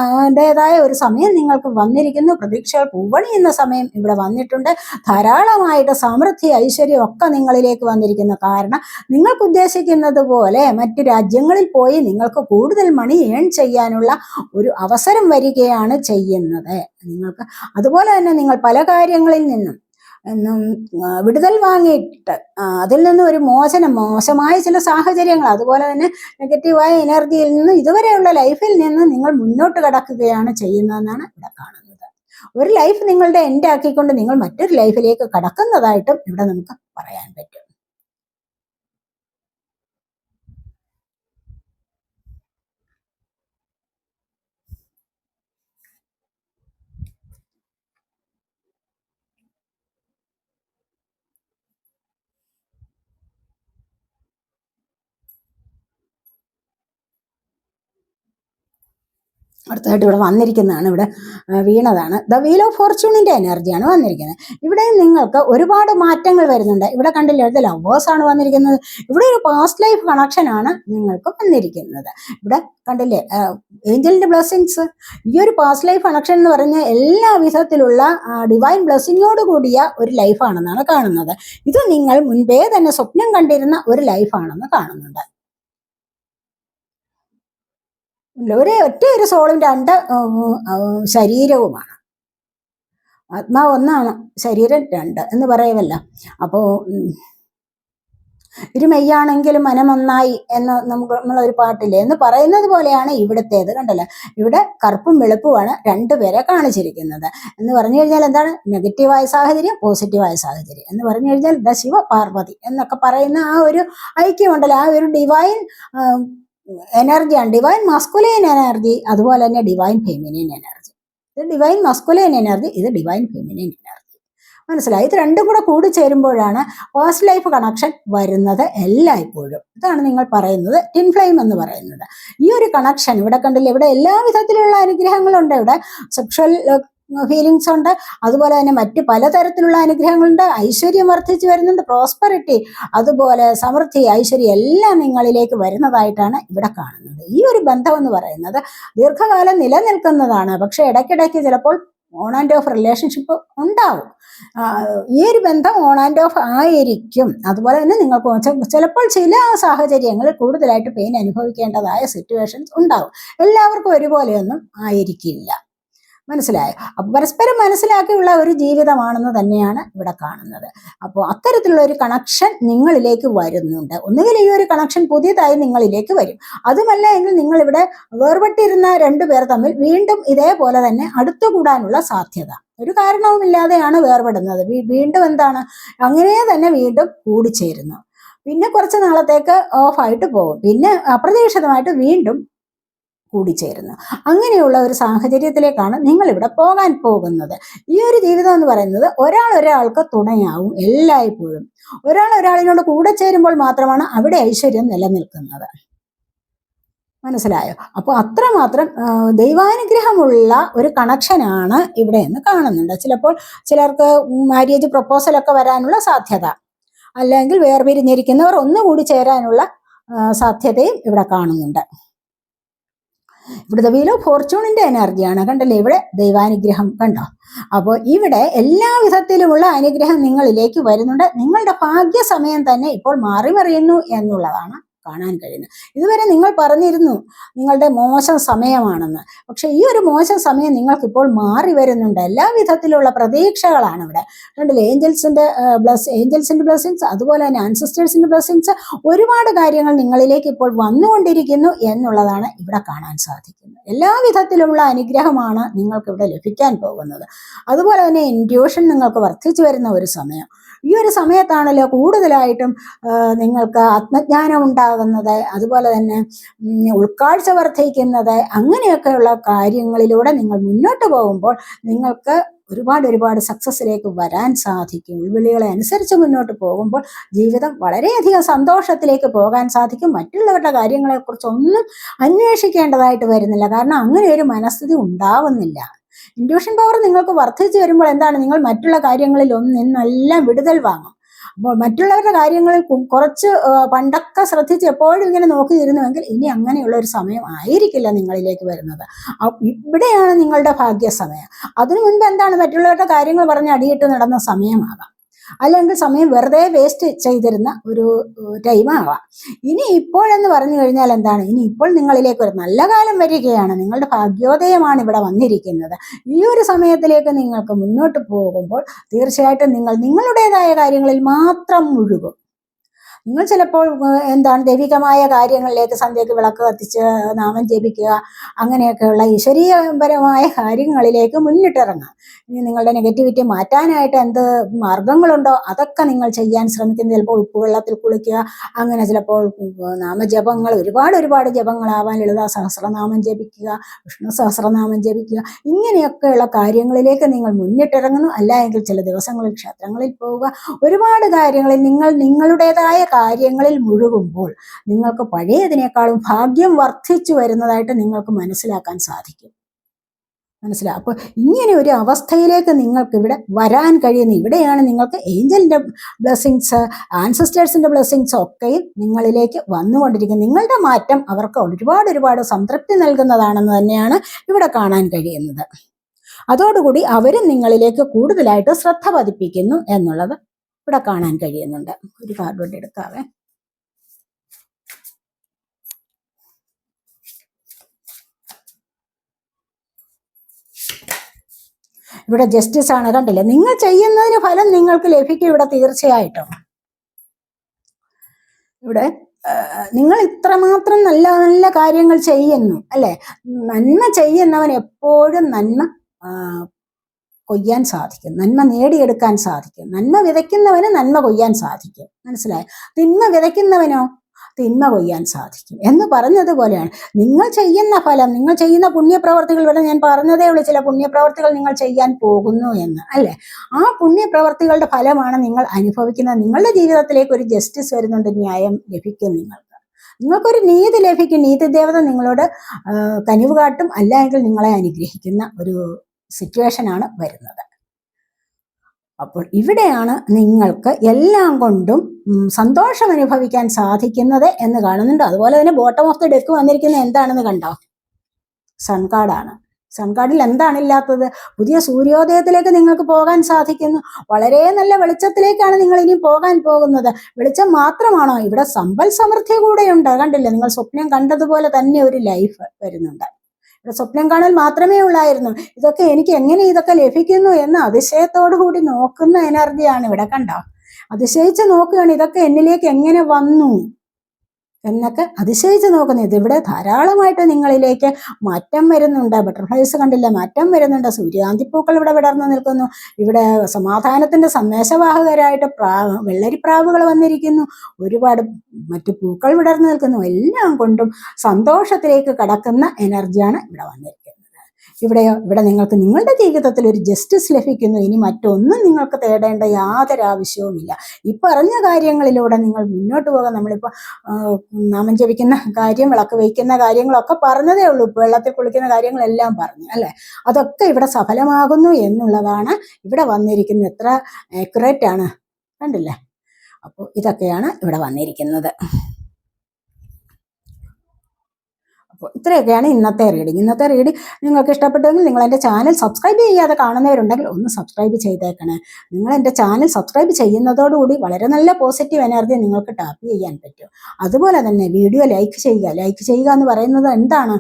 ഒരു സമയം നിങ്ങൾക്ക് വന്നിരിക്കുന്നു. പ്രതീക്ഷകൾ പൂവണിയുന്ന സമയം ഇവിടെ വന്നിട്ടുണ്ട്. ധാരാളമായിട്ട് സമൃദ്ധി ഐശ്വര്യം ഒക്കെ നിങ്ങളിലേക്ക് വന്നിരിക്കുന്നു. കാരണം നിങ്ങൾക്ക് ഉദ്ദേശിക്കുന്നത് പോലെ മറ്റു രാജ്യങ്ങളിൽ പോയി നിങ്ങൾക്ക് കൂടുതൽ മണി ഏൺ ചെയ്യാനുള്ള ഒരു അവസരം വരികയാണ് ചെയ്യുന്നത്. നിങ്ങൾക്ക് അതുപോലെ തന്നെ നിങ്ങൾ പല കാര്യങ്ങളിൽ നിന്നും വിടുതൽ വാങ്ങിയിട്ട് അതിൽ നിന്ന് ഒരു മോചനം മോശമായ ചില സാഹചര്യങ്ങൾ അതുപോലെ തന്നെ നെഗറ്റീവായ എനർജിയിൽ നിന്ന് ഇതുവരെയുള്ള ലൈഫിൽ നിന്ന് നിങ്ങൾ മുന്നോട്ട് കടക്കുകയാണ് ചെയ്യുന്നതെന്നാണ് ഇവിടെ കാണുന്നത്. ഒരു ലൈഫ് നിങ്ങളുടെ എൻഡ് ആക്കിക്കൊണ്ട് നിങ്ങൾ മറ്റൊരു ലൈഫിലേക്ക് കടക്കുന്നതായിട്ടും ഇവിടെ നമുക്ക് പറയാൻ പറ്റും. അടുത്തായിട്ട് ഇവിടെ വന്നിരിക്കുന്നതാണ്. ഇവിടെ വീണതാണ്. ദ വീൽ ഓഫ് ഫോർച്യൂണിന്റെ എനർജിയാണ് വന്നിരിക്കുന്നത്. ഇവിടെ നിങ്ങൾക്ക് ഒരുപാട് മാറ്റങ്ങൾ വരുന്നുണ്ട്. ഇവിടെ കണ്ടില്ല ഇവിടുത്തെ ലവേഴ്സാണ് വന്നിരിക്കുന്നത്. ഇവിടെ ഒരു പാസ്റ്റ് ലൈഫ് കണക്ഷനാണ് നിങ്ങൾക്ക് വന്നിരിക്കുന്നത്. ഇവിടെ കണ്ടില്ലേ ഏഞ്ചലിന്റെ ബ്ലെസ്സിങ്സ് ഈ ഒരു പാസ്റ്റ് ലൈഫ് കണക്ഷൻ എന്ന് പറഞ്ഞാൽ എല്ലാ വിധത്തിലുള്ള ഡിവൈൻ ബ്ലെസ്സിങ്ങോട് കൂടിയ ഒരു ലൈഫാണെന്നാണ് കാണുന്നത്. ഇത് നിങ്ങൾ മുൻപേ തന്നെ സ്വപ്നം കണ്ടിരുന്ന ഒരു ലൈഫാണെന്ന് കാണുന്നുണ്ട്. ഒരേ ഒറ്റ ഒരു സോളും രണ്ട് ശരീരവുമാണ്. ആത്മാവ് ഒന്നാണ് ശരീരം രണ്ട് എന്ന് പറയുമല്ല. അപ്പോൾ ഇരുമെയ്യാണെങ്കിലും മനമൊന്നായി എന്ന് നമുക്ക് നമ്മളൊരു പാട്ടില്ലേ എന്ന് പറയുന്നത് പോലെയാണ് ഇവിടുത്തേത് കണ്ടല്ലോ? ഇവിടെ കറുപ്പും വെളുപ്പുമാണ് രണ്ടുപേരെ കാണിച്ചിരിക്കുന്നത്. എന്ന് പറഞ്ഞു കഴിഞ്ഞാൽ എന്താണ്? നെഗറ്റീവായ സാഹചര്യം പോസിറ്റീവായ സാഹചര്യം. എന്ന് പറഞ്ഞു കഴിഞ്ഞാൽ ദ ശിവ പാർവതി എന്നൊക്കെ പറയുന്ന ആ ഒരു ഐക്യമുണ്ടല്ലോ ആ ഒരു ഡിവൈൻ എനർജിയാണ് ഡിവൈൻ മസ്കുലൈൻ എനർജി അതുപോലെ തന്നെ ഡിവൈൻ ഫെമിനിൻ എനർജി ഇത് ഡിവൈൻ മസ്കുലൈൻ എനർജി ഇത് ഡിവൈൻ ഫെമിനിൻ എനർജി മനസ്സിലായി? ഇത് രണ്ടും കൂടെ കൂടി ചേരുമ്പോഴാണ് പാസ്റ്റ് ലൈഫ് കണക്ഷൻ വരുന്നത് എല്ലായ്പ്പോഴും. ഇതാണ് നിങ്ങൾ പറയുന്നത് ടിൻ ഫ്ലെയിം എന്ന് പറയുന്നത്. ഈ ഒരു കണക്ഷൻ ഇവിടെ കണ്ടില്ല? ഇവിടെ എല്ലാ വിധത്തിലുള്ള അനുഗ്രഹങ്ങളുണ്ട് ഇവിടെ. സെക്ഷൽ ഫീലിങ്സ് ഉണ്ട്. അതുപോലെ തന്നെ മറ്റ് പലതരത്തിലുള്ള അനുഗ്രഹങ്ങളുണ്ട്. ഐശ്വര്യം വർദ്ധിച്ചു വരുന്നുണ്ട്. പ്രോസ്പെറിറ്റി അതുപോലെ സമൃദ്ധി ഐശ്വര്യം എല്ലാം നിങ്ങളിലേക്ക് വരുന്നതായിട്ടാണ് ഇവിടെ കാണുന്നത്. ഈ ഒരു ബന്ധം എന്ന് പറയുന്നത് ദീർഘകാലം നിലനിൽക്കുന്നതാണ്. പക്ഷെ ഇടയ്ക്കിടയ്ക്ക് ചിലപ്പോൾ ഓൺ ആൻഡ് ഓഫ് റിലേഷൻഷിപ്പ് ഉണ്ടാവും. ഈ ഒരു ബന്ധം ഓൺ ആൻഡ് ഓഫ് ആയിരിക്കും. അതുപോലെ തന്നെ നിങ്ങൾക്ക് ചിലപ്പോൾ ചില സാഹചര്യങ്ങളിൽ കൂടുതലായിട്ട് പെയിൻ അനുഭവിക്കേണ്ടതായ സിറ്റുവേഷൻസ് ഉണ്ടാവും. എല്ലാവർക്കും ഒരുപോലെയൊന്നും ആയിരിക്കില്ല. മനസ്സിലായോ? അപ്പൊ പരസ്പരം മനസ്സിലാക്കിയുള്ള ഒരു ജീവിതമാണെന്ന് തന്നെയാണ് ഇവിടെ കാണുന്നത്. അപ്പോൾ അത്തരത്തിലുള്ള ഒരു കണക്ഷൻ നിങ്ങളിലേക്ക് വരുന്നുണ്ട്. ഒന്നുകിൽ ഈ ഒരു കണക്ഷൻ പുതിയതായി നിങ്ങളിലേക്ക് വരും. അതുമല്ല എങ്കിൽ നിങ്ങൾ ഇവിടെ വേർപെട്ടിരുന്ന രണ്ടുപേർ തമ്മിൽ വീണ്ടും ഇതേപോലെ തന്നെ അടുത്തുകൂടാനുള്ള സാധ്യത. ഒരു കാരണവുമില്ലാതെയാണ് വേർപെടുന്നത്. വീണ്ടും എന്താണ്? അങ്ങനെ തന്നെ വീണ്ടും കൂടിച്ചേരുന്നു. പിന്നെ കുറച്ച് നാളത്തേക്ക് ഓഫായിട്ട് പോകും. പിന്നെ അപ്രതീക്ഷിതമായിട്ട് വീണ്ടും കൂടിച്ചേരുന്നു. അങ്ങനെയുള്ള ഒരു സാഹചര്യത്തിലേക്കാണ് നിങ്ങൾ ഇവിടെ പോകാൻ പോകുന്നത്. ഈ ഒരു ജീവിതം എന്ന് പറയുന്നത് ഒരാൾ ഒരാൾക്ക് തുണയാവും എല്ലായ്പ്പോഴും. ഒരാൾ ഒരാളിനോട് കൂടെ ചേരുമ്പോൾ മാത്രമാണ് അവിടെ ഐശ്വര്യം നിലനിൽക്കുന്നത്. മനസ്സിലായോ? അപ്പോൾ അത്രമാത്രം ദൈവാനുഗ്രഹമുള്ള ഒരു കണക്ഷനാണ് ഇവിടെ എന്ന് കാണുന്നുണ്ട്. ചിലപ്പോൾ ചിലർക്ക് മാര്യേജ് പ്രപ്പോസലൊക്കെ വരാനുള്ള സാധ്യത അല്ലെങ്കിൽ വേർപിരിഞ്ഞിരിക്കുന്നവർ ഒന്നുകൂടി ചേരാനുള്ള സാധ്യതയും ഇവിടെ കാണുന്നുണ്ട്. ഇവിടുത്തെ വീലോ ഫോർച്യൂണിന്റെ എനർജിയാണ് കണ്ടല്ലേ? ഇവിടെ ദൈവാനുഗ്രഹം കണ്ടോ? അപ്പോൾ ഇവിടെ എല്ലാ വിധത്തിലുമുള്ള അനുഗ്രഹം നിങ്ങളിലേക്ക് വരുന്നുണ്ട്. നിങ്ങളുടെ ഭാഗ്യസമയം തന്നെ ഇപ്പോൾ മാറി മറിയുന്നു എന്നുള്ളതാണ്. കാണാൻ കഴിയുന്നത് ഇതുവരെ നിങ്ങൾ പറഞ്ഞിരുന്നു നിങ്ങളുടെ മോശം സമയമാണെന്ന്. പക്ഷെ ഈ ഒരു മോശം സമയം നിങ്ങൾക്കിപ്പോൾ മാറി വരുന്നുണ്ട്. എല്ലാ വിധത്തിലുള്ള പ്രതീക്ഷകളാണ് ഇവിടെ. കണ്ടില്ലേ ഏഞ്ചൽസിന്റെ ബ്ലസ് ഏഞ്ചൽസിന്റെ ബ്ലസ്സിങ്സ് അതുപോലെ തന്നെ ആൻസിസ്റ്റേഴ്സിന്റെ ബ്ലസ്സിങ്സ് ഒരുപാട് കാര്യങ്ങൾ നിങ്ങളിലേക്ക് ഇപ്പോൾ വന്നുകൊണ്ടിരിക്കുന്നു എന്നുള്ളതാണ് ഇവിടെ കാണാൻ സാധിക്കുന്നത്. എല്ലാ വിധത്തിലുള്ള അനുഗ്രഹമാണ് നിങ്ങൾക്ക് ഇവിടെ ലഭിക്കാൻ പോകുന്നത്. അതുപോലെ തന്നെ ഇൻഡ്യൂഷൻ നിങ്ങൾക്ക് വർദ്ധിച്ചു വരുന്ന ഒരു സമയം. ഈ ഒരു സമയത്താണല്ലോ കൂടുതലായിട്ടും നിങ്ങൾക്ക് ആത്മജ്ഞാനം ഉണ്ടാകുന്നത് അതുപോലെ തന്നെ ഉൾക്കാഴ്ച വർദ്ധിക്കുന്നത് അങ്ങനെയൊക്കെയുള്ള കാര്യങ്ങളിലൂടെ നിങ്ങൾ മുന്നോട്ട് പോകുമ്പോൾ നിങ്ങൾക്ക് ഒരുപാട് ഒരുപാട് സക്സസ്സിലേക്ക് വരാൻ സാധിക്കും. ഉൾവിളികളെ അനുസരിച്ച് മുന്നോട്ട് പോകുമ്പോൾ ജീവിതം വളരെയധികം സന്തോഷത്തിലേക്ക് പോകാൻ സാധിക്കും. മറ്റുള്ളവരുടെ കാര്യങ്ങളെക്കുറിച്ചൊന്നും അന്വേഷിക്കേണ്ടതായിട്ട് വരുന്നില്ല. കാരണം അങ്ങനെ ഒരു മനസ്ഥിതി ഉണ്ടാവുന്നില്ല. ഇൻഡ്യൂഷൻ പവർ നിങ്ങൾക്ക് വർദ്ധിച്ചു വരുമ്പോൾ എന്താണ്? നിങ്ങൾ മറ്റുള്ള കാര്യങ്ങളിൽ ഒന്നെല്ലാം വിടുതൽ വാങ്ങും. അപ്പോൾ മറ്റുള്ളവരുടെ കാര്യങ്ങളിൽ കുറച്ച് പണ്ടൊക്കെ ശ്രദ്ധിച്ച് എപ്പോഴും ഇങ്ങനെ നോക്കിയിരുന്നുവെങ്കിൽ ഇനി അങ്ങനെയുള്ള ഒരു സമയം ആയിരിക്കില്ല നിങ്ങളിലേക്ക് വരുന്നത്. ഇവിടെയാണ് നിങ്ങളുടെ ഭാഗ്യസമയം. അതിനു മുൻപ് എന്താണ് മറ്റുള്ളവരുടെ കാര്യങ്ങൾ പറഞ്ഞ് അടിയിട്ട് നടന്ന സമയമാകാം. അല്ലെങ്കിൽ സമയം വെറുതെ വേസ്റ്റ് ചെയ്തിരുന്ന ഒരു ടൈമാവാം ഇനി ഇപ്പോഴെന്ന് പറഞ്ഞു കഴിഞ്ഞാൽ എന്താണ്? ഇനി ഇപ്പോൾ നിങ്ങളിലേക്ക് ഒരു നല്ല കാലം വരികയാണ്. നിങ്ങളുടെ ഭാഗ്യോദയമാണ് ഇവിടെ വന്നിരിക്കുന്നത്. ഈ ഒരു സമയത്തിലേക്ക് നിങ്ങൾക്ക് മുന്നോട്ട് പോകുമ്പോൾ തീർച്ചയായിട്ടും നിങ്ങൾ നിങ്ങളുടേതായ കാര്യങ്ങളിൽ മാത്രം മുഴുകും. നിങ്ങൾ ചിലപ്പോൾ എന്താണ് ദൈവികമായ കാര്യങ്ങളിലേക്ക് സന്ധ്യയ്ക്ക് വിളക്ക് കത്തിച്ച് നാമം ജപിക്കുക അങ്ങനെയൊക്കെയുള്ള ഈശ്വരീയപരമായ കാര്യങ്ങളിലേക്ക് മുന്നിട്ടിറങ്ങുക ഇനി നിങ്ങളുടെ നെഗറ്റിവിറ്റി മാറ്റാനായിട്ട് എന്ത് മാർഗങ്ങളുണ്ടോ അതൊക്കെ നിങ്ങൾ ചെയ്യാൻ ശ്രമിക്കുന്നത്. ചിലപ്പോൾ ഉപ്പുവെള്ളത്തിൽ കുളിക്കുക അങ്ങനെ ചിലപ്പോൾ നാമജപങ്ങൾ ഒരുപാട് ഒരുപാട് ജപങ്ങളാവാൻ ലളിതാ സഹസ്രനാമം ജപിക്കുക വിഷ്ണു സഹസ്രനാമം ജപിക്കുക ഇങ്ങനെയൊക്കെയുള്ള കാര്യങ്ങളിലേക്ക് നിങ്ങൾ മുന്നിട്ടിറങ്ങുന്നു. അല്ല എങ്കിൽ ചില ദിവസങ്ങളിൽ ക്ഷേത്രങ്ങളിൽ പോവുക. ഒരുപാട് കാര്യങ്ങളിൽ നിങ്ങൾ നിങ്ങളുടേതായ കാര്യങ്ങളിൽ മുഴുകുമ്പോൾ നിങ്ങൾക്ക് പഴയതിനേക്കാളും ഭാഗ്യം വർദ്ധിച്ചു വരുന്നതായിട്ട് നിങ്ങൾക്ക് മനസ്സിലാക്കാൻ സാധിക്കും. മനസ്സിലാവും അപ്പോൾ ഇങ്ങനെ ഒരു അവസ്ഥയിലേക്ക് നിങ്ങൾക്ക് ഇവിടെ വരാൻ കഴിയുന്ന ഇവിടെയാണ് നിങ്ങൾക്ക് ഏഞ്ചലിന്റെ ബ്ലെസ്സിങ്സ് ആൻസിസ്റ്റേഴ്സിന്റെ ബ്ലെസ്സിങ്സ് ഒക്കെയും നിങ്ങളിലേക്ക് വന്നുകൊണ്ടിരിക്കുന്നത്. നിങ്ങളുടെ മാറ്റം അവർക്ക് ഒരുപാട് ഒരുപാട് സംതൃപ്തി നൽകുന്നതാണെന്ന് തന്നെയാണ് ഇവിടെ കാണാൻ കഴിയുന്നത്. അതോടുകൂടി അവരും നിങ്ങളിലേക്ക് കൂടുതലായിട്ട് ശ്രദ്ധ പതിപ്പിക്കുന്നു എന്നുള്ളത് ഇവിടെ കാണാൻ കഴിയുന്നുണ്ട്. ഒരു കാർഡ് കൊണ്ട് എടുക്കാവേ. ഇവിടെ ജസ്റ്റിസ് ആണ്. കണ്ടില്ലേ? നിങ്ങൾ ചെയ്യുന്നതിന് ഫലം നിങ്ങൾക്ക് ലഭിക്കും ഇവിടെ തീർച്ചയായിട്ടും. ഇവിടെ നിങ്ങൾ ഇത്രമാത്രം നല്ല നല്ല കാര്യങ്ങൾ ചെയ്യുന്നു അല്ലെ? നന്മ ചെയ്യുന്നവൻ എപ്പോഴും നന്മ കൊയ്യാൻ സാധിക്കും. നന്മ നേടിയെടുക്കാൻ സാധിക്കും. നന്മ വിതയ്ക്കുന്നവന് നന്മ കൊയ്യാൻ സാധിക്കും. മനസ്സിലായി? തിന്മ വിതയ്ക്കുന്നവനോ തിന്മ കൊയ്യാൻ സാധിക്കും. എന്ന് പറഞ്ഞതുപോലെയാണ്. നിങ്ങൾ ചെയ്യുന്ന ഫലം നിങ്ങൾ ചെയ്യുന്ന പുണ്യപ്രവർത്തികൾ ഇവിടെ ഞാൻ പറഞ്ഞതേ ഉള്ളൂ ചില പുണ്യപ്രവർത്തികൾ നിങ്ങൾ ചെയ്യാൻ പോകുന്നു എന്ന്. അല്ലെ? ആ പുണ്യപ്രവർത്തികളുടെ ഫലമാണ് നിങ്ങൾ അനുഭവിക്കുന്നത്. നിങ്ങളുടെ ജീവിതത്തിലേക്ക് ഒരു ജസ്റ്റിസ് വരുന്നുണ്ട് ന്യായം ലഭിക്കും നിങ്ങൾക്ക്. നിങ്ങൾക്കൊരു നീതി ലഭിക്കും. നീതി ദേവത നിങ്ങളോട് കനിവ് കാട്ടും അല്ല എങ്കിൽ നിങ്ങളെ അനുഗ്രഹിക്കുന്ന ഒരു സിറ്റുവേഷനാണ് വരുന്നത്. അപ്പോൾ ഇവിടെയാണ് നിങ്ങൾക്ക് എല്ലാം കൊണ്ടും സന്തോഷം അനുഭവിക്കാൻ സാധിക്കുന്നത് എന്ന് കാണുന്നുണ്ട്. അതുപോലെ തന്നെ ബോട്ടം ഓഫ് ദി ഡെക്ക് വന്നിരിക്കുന്നത് എന്താണെന്ന് കണ്ടോ? സൺകാർഡാണ് സൺകാർഡിൽ എന്താണ് ഇല്ലാത്തത്? പുതിയ സൂര്യോദയത്തിലേക്ക് നിങ്ങൾക്ക് പോകാൻ സാധിക്കുന്നു. വളരെ നല്ല വെളിച്ചത്തിലേക്കാണ് നിങ്ങൾ ഇനി പോകാൻ പോകുന്നത്. വെളിച്ചം മാത്രമാണോ? ഇവിടെ സമ്പൽ സമൃദ്ധി കൂടെയുണ്ട്. കണ്ടില്ലേ? നിങ്ങൾ സ്വപ്നം കണ്ടതുപോലെ തന്നെ ഒരു ലൈഫ് വരുന്നുണ്ട്. സ്വപ്നം കാണൽ മാത്രമേ ഉള്ളായിരുന്നു. ഇതൊക്കെ എനിക്ക് എങ്ങനെ ഇതൊക്കെ ലഭിക്കുന്നു എന്ന അതിശയത്തോടു കൂടി നോക്കുന്ന എനർജിയാണ് ഇവിടെ കണ്ടോ? അതിശയിച്ച് നോക്കുകയാണ് ഇതൊക്കെ എന്നിലേക്ക് എങ്ങനെ വന്നു? എന്നൊക്കെ അതിശയിച്ച് നോക്കുന്നു. ഇതിവിടെ ധാരാളമായിട്ട് നിങ്ങളിലേക്ക് മാറ്റം വരുന്നുണ്ട്. ബട്ടർഫ്ലൈസ് കണ്ടില്ല മാറ്റം വരുന്നുണ്ട്. സൂര്യാന്തിപ്പൂക്കൾ ഇവിടെ വിടർന്നു നിൽക്കുന്നു. ഇവിടെ സമാധാനത്തിന്റെ സന്ദേശവാഹകരായിട്ട് പ്രാ വെള്ളരിപ്രാവുകൾ വന്നിരിക്കുന്നു. ഒരുപാട് മറ്റു പൂക്കൾ വിടർന്നു നിൽക്കുന്നു. എല്ലാം കൊണ്ടും സന്തോഷത്തിലേക്ക് കടക്കുന്ന എനർജിയാണ് ഇവിടെ വന്നിരിക്കുന്നത്. ഇവിടെയോ ഇവിടെ നിങ്ങൾക്ക് നിങ്ങളുടെ ജീവിതത്തിൽ ഒരു ജസ്റ്റിസ് ലഭിക്കുന്നു ഇനി മറ്റൊന്നും നിങ്ങൾക്ക് തേടേണ്ട യാതൊരു ആവശ്യവുമില്ല. ഈ പറഞ്ഞ കാര്യങ്ങളിലൂടെ നിങ്ങൾ മുന്നോട്ട് പോകാൻ നമ്മളിപ്പോൾ നാമം ജപിക്കുന്ന കാര്യം വിളക്ക് വയ്ക്കുന്ന കാര്യങ്ങളൊക്കെ പറഞ്ഞതേ ഉള്ളൂ. വെള്ളത്തിൽ കുളിക്കുന്ന കാര്യങ്ങളെല്ലാം പറഞ്ഞു അല്ലേ? അതൊക്കെ ഇവിടെ സഫലമാകുന്നു എന്നുള്ളതാണ് ഇവിടെ വന്നിരിക്കുന്നത്. എത്ര ആക്യുറേറ്റ് ആണ്? കണ്ടില്ലേ? അപ്പോൾ ഇതൊക്കെയാണ് ഇവിടെ വന്നിരിക്കുന്നത്. അപ്പോൾ ഇത്രയൊക്കെയാണ് ഇന്നത്തെ റീഡിങ്. ഇന്നത്തെ റീഡിങ് നിങ്ങൾക്ക് ഇഷ്ടപ്പെട്ടെങ്കിൽ നിങ്ങൾ എന്റെ ചാനൽ സബ്സ്ക്രൈബ് ചെയ്യാതെ കാണുന്നവരുണ്ടെങ്കിൽ ഒന്ന് സബ്സ്ക്രൈബ് ചെയ്തേക്കണേ. നിങ്ങൾ എന്റെ ചാനൽ സബ്സ്ക്രൈബ് ചെയ്യുന്നതോടുകൂടി വളരെ നല്ല പോസിറ്റീവ് എനർജി നിങ്ങൾക്ക് ടാപ്പ് ചെയ്യാൻ പറ്റും. അതുപോലെ തന്നെ വീഡിയോ ലൈക്ക് ചെയ്യുക. ലൈക്ക് ചെയ്യുക എന്ന് പറയുന്നത് എന്താണ്?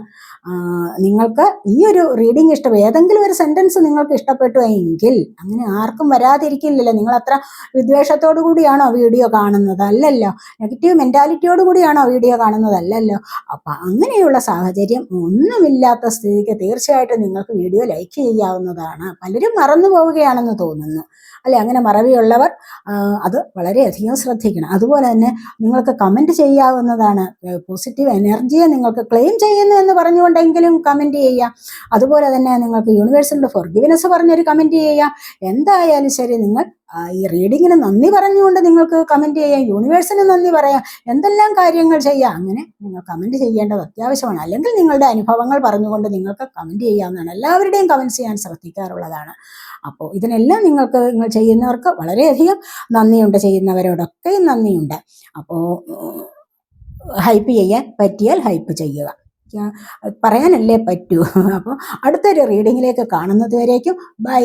നിങ്ങൾക്ക് ഈ ഒരു റീഡിംഗ് ഇഷ്ടം ഏതെങ്കിലും ഒരു സെന്റൻസ് നിങ്ങൾക്ക് ഇഷ്ടപ്പെട്ടു എങ്കിൽ അങ്ങനെ ആർക്കും വരാതിരിക്കില്ലല്ലോ. നിങ്ങൾ അത്ര വിദ്വേഷത്തോടു കൂടിയാണോ വീഡിയോ കാണുന്നത്? അല്ലല്ലോ. നെഗറ്റീവ് മെന്റാലിറ്റിയോട് കൂടിയാണോ വീഡിയോ കാണുന്നത്? അല്ലല്ലോ. അപ്പൊ അങ്ങനെയുള്ള സാഹചര്യം ഒന്നുമില്ലാത്ത സ്ഥിതിക്ക് തീർച്ചയായിട്ടും നിങ്ങൾക്ക് വീഡിയോ ലൈക്ക് ചെയ്യാവുന്നതാണ്. പലരും മറന്നു പോവുകയാണെന്ന് തോന്നുന്നു. അല്ലെ? അങ്ങനെ മറവിയുള്ളവർ അത് വളരെയധികം ശ്രദ്ധിക്കണം. അതുപോലെ തന്നെ നിങ്ങൾക്ക് കമന്റ് ചെയ്യാവുന്നതാണ്. പോസിറ്റീവ് എനർജിയെ നിങ്ങൾക്ക് ക്ലെയിം ചെയ്യുന്നു എന്ന് പറഞ്ഞുകൊണ്ടെങ്കിലും കമന്റ് ചെയ്യാം അതുപോലെ തന്നെ നിങ്ങൾക്ക് യൂണിവേഴ്സലിന്റെ ഫോർഗിവിനെസ് പറഞ്ഞൊരു കമന്റ് ചെയ്യാം എന്തായാലും ശരി നിങ്ങൾ ഈ റീഡിങ്ങിന് നന്ദി പറഞ്ഞുകൊണ്ട് നിങ്ങൾക്ക് കമന്റ് ചെയ്യാം യൂണിവേഴ്സിന് നന്ദി പറയാം എന്തെല്ലാം കാര്യങ്ങൾ ചെയ്യാം. അങ്ങനെ നിങ്ങൾ കമന്റ് ചെയ്യേണ്ടത് അത്യാവശ്യമാണ്. അല്ലെങ്കിൽ നിങ്ങളുടെ അനുഭവങ്ങൾ പറഞ്ഞുകൊണ്ട് നിങ്ങൾക്ക് കമന്റ് ചെയ്യാവുന്നതാണ്. എല്ലാവരുടെയും കമന്റ് ചെയ്യാൻ ശ്രദ്ധിക്കാറുള്ളതാണ്. അപ്പോൾ ഇതിനെല്ലാം നിങ്ങൾക്ക് നിങ്ങൾ ചെയ്യുന്നവർക്ക് വളരെയധികം നന്ദിയുണ്ട്. ചെയ്യുന്നവരോടൊക്കെയും നന്ദിയുണ്ട്. അപ്പോൾ ഹൈപ്പ് ചെയ്യാൻ പറ്റിയാൽ ഹൈപ്പ് ചെയ്യുക. പറയാനല്ലേ പറ്റൂ. അപ്പോൾ അടുത്തൊരു റീഡിങ്ങിലേക്ക് കാണുന്നത് വരേക്കും. ബൈ